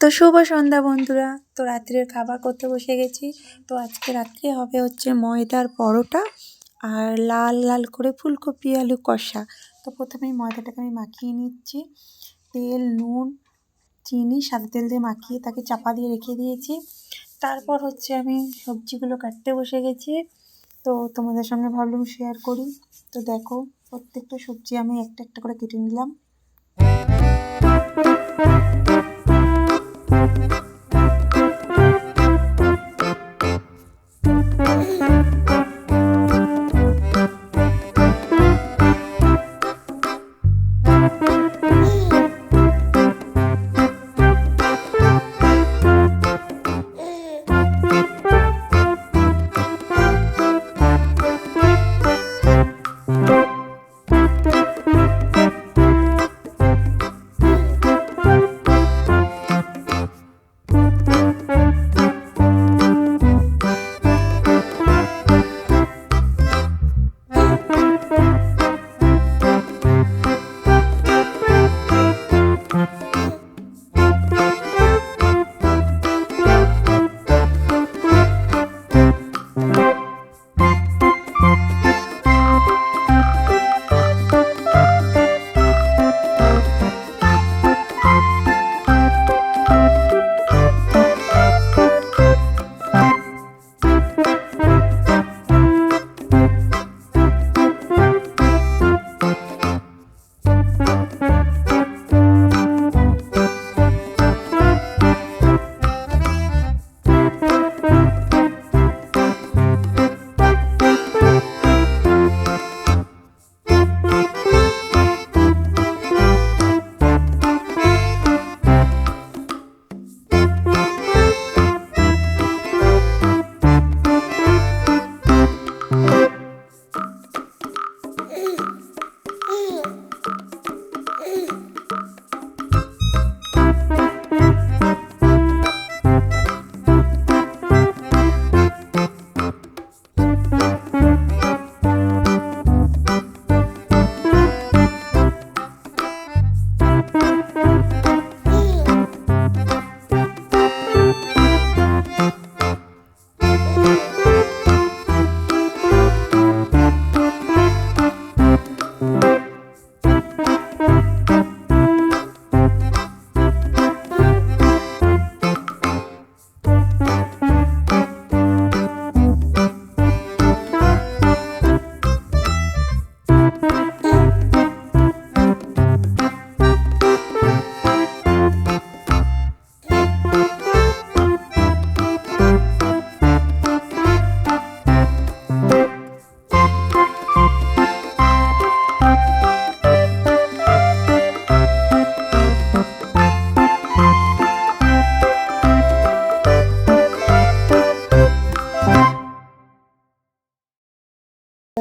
তো শুভ সন্ধ্যা বন্ধুরা। তো রাত্রের খাবার করতে বসে গেছি। তো আজকে রাত্রে হবে হচ্ছে ময়দার পরোটা আর লাল লাল করে ফুলকপি আলু কষা। তো প্রথমেই ময়দাটাকে আমি মাখিয়ে নিচ্ছি। তেল, নুন, চিনি, সাদা তেল দিয়ে মাখিয়ে তাকে চাপা দিয়ে রেখে দিয়েছি। তারপর হচ্ছে আমি সবজিগুলো কাটতে বসে গেছি। তো তোমাদের সঙ্গে ভাবলাম শেয়ার করি। তো দেখো, প্রত্যেকটা সবজি আমি একটা একটা করে কেটে নিলাম।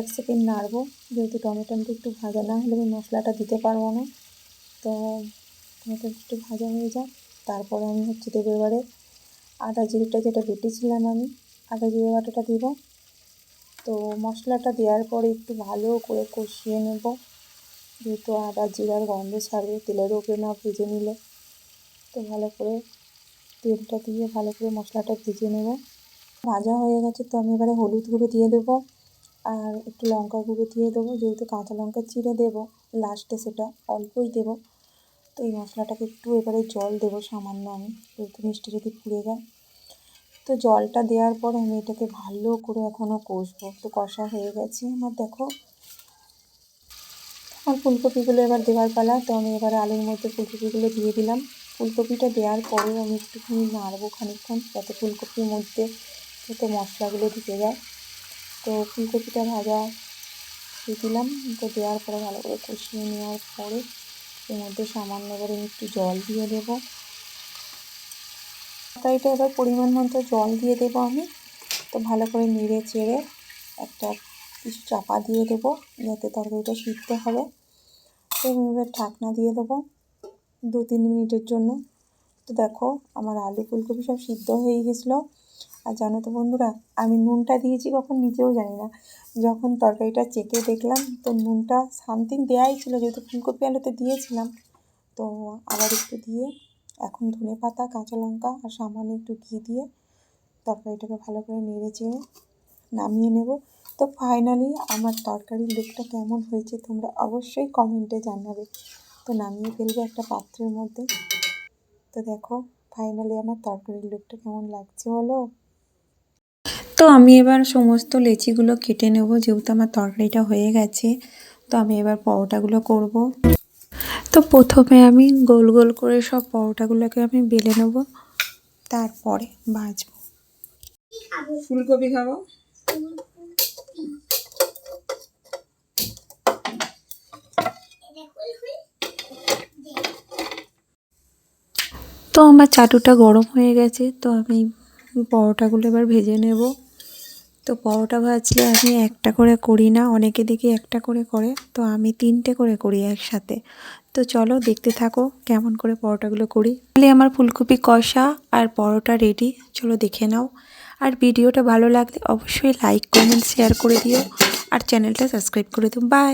এক সেকেন্ড নাড়বো। যেহেতু টমেটোটা একটু ভাজা না হলে আমি মশলাটা দিতে পারব না। তো টমেটো একটু ভাজা হয়ে যাক। তারপরে আমি হচ্ছে দেবো এবারে আদা জিরেটা যেটা বেটেছিলাম আমি, আদা জিরে বাটাটা দেব। তো মশলাটা দেওয়ার পরে একটু ভালো করে কষিয়ে নেব। যেহেতু আদা জিরার গন্ধ ছাড়বে, তেলের ওপরে না ভেজে নিলে। তো ভালো করে তেলটা দিয়ে ভালো করে মশলাটা ভেজে নেব। ভাজা হয়ে গেছে, তো আমি এবারে হলুদ গুঁড়ো দিয়ে দেবো। আর একটু লঙ্কা গুঁড়ো দিয়ে দেবো, যেহেতু কাঁচা লঙ্কা চিড়ে দেবো লাস্টে সেটা অল্পই দেবো। তো এই মশলাটাকে একটু এবারে জল দেবো সামান্য আমি, যেহেতু মিষ্টি যদি পুড়ে যায়। তো জলটা দেওয়ার পর আমি এটাকে ভালো করে এখনও কষবো। তো কষা হয়ে গেছে আমার, দেখো। আমার ফুলকপিগুলো এবার দেওয়ার পালা, তো আমি এবারে আলুর মধ্যে ফুলকপিগুলো দিয়ে দিলাম। ফুলকপিটা দেওয়ার পরেও আমি একটুখানি নাড়বো খানিকক্ষণ, যাতে ফুলকপির মধ্যে যাতে মশলাগুলো ঢুকে যায়। তো ফুলকপিটা ভাজা দিয়ে দিলাম। তো দেওয়ার পরে ভালো করে কষিয়ে নেওয়ার পরে এর মধ্যে সামান্য করে একটু জল দিয়ে দেবো। তরকারিটা এবার পরিমাণ মতো জল দিয়ে দেবো আমি। তো ভালো করে নেড়ে চেড়ে একটা কিছু চাপা দিয়ে দেবো যাতে তরকারিটা সিদ্ধ হবে। তো এবার ঢাকনা দিয়ে দেবো দু তিন মিনিটের জন্য। তো দেখো আমার আলু ফুলকপি সব সিদ্ধ হয়ে গেছিল। আর জানো তো বন্ধুরা, আমি নুনটা দিয়েছি কখন নিজেও জানি না। যখন তরকারিটা চেখে দেখলাম, তো নুনটা সামথিং দেওয়াই ছিল, যেহেতু ফুলকপি আলুতে দিয়েছিলাম। তো আবার একটু দিয়ে, এখন ধনে পাতা, কাঁচা লঙ্কা আর সামান্য একটু ঘি দিয়ে তরকারিটাকে ভালো করে নেড়ে চেড়ে নামিয়ে নেব। তো ফাইনালি আমার তরকারির লুকটা কেমন হয়েছে তোমরা অবশ্যই কমেন্টে জানাবে। তো নামিয়ে ফেলব একটা পাত্রের মধ্যে। তো দেখো ফাইনালি আমার তরকারির লুকটা কেমন লাগছে বলো? তো আমি এবার সমস্ত লেচিগুলো কেটে নেব যেহেতু আমার তরকারিটা হয়ে গেছে। তো আমি এবার পরোটাগুলো করব। তো প্রথমে আমি গোল গোল করে সব পরোটাগুলোকে আমি বেলে নেব তারপরে ভাজবো। ফুলকপি খাব? তো আমার চাটুটা গরম হয়ে গেছে, তো আমি পরোটাগুলো এবার ভেজে নেব। তো পরোটা ভাজলে আমি একটা করে করি না, অনেকে দেখি একটা করে করে, তো আমি তিনটে করে করি একসাথে। তো চলো দেখতে থাকো কেমন করে পরোটাগুলো করি। তাহলে আমার ফুলকপি কষা আর পরোটা রেডি চলো দেখে নাও। আর ভিডিওটা ভালো লাগলে অবশ্যই লাইক কমেন্ট শেয়ার করে দিও। আর চ্যানেলটা সাবস্ক্রাইব করে দিও। বাই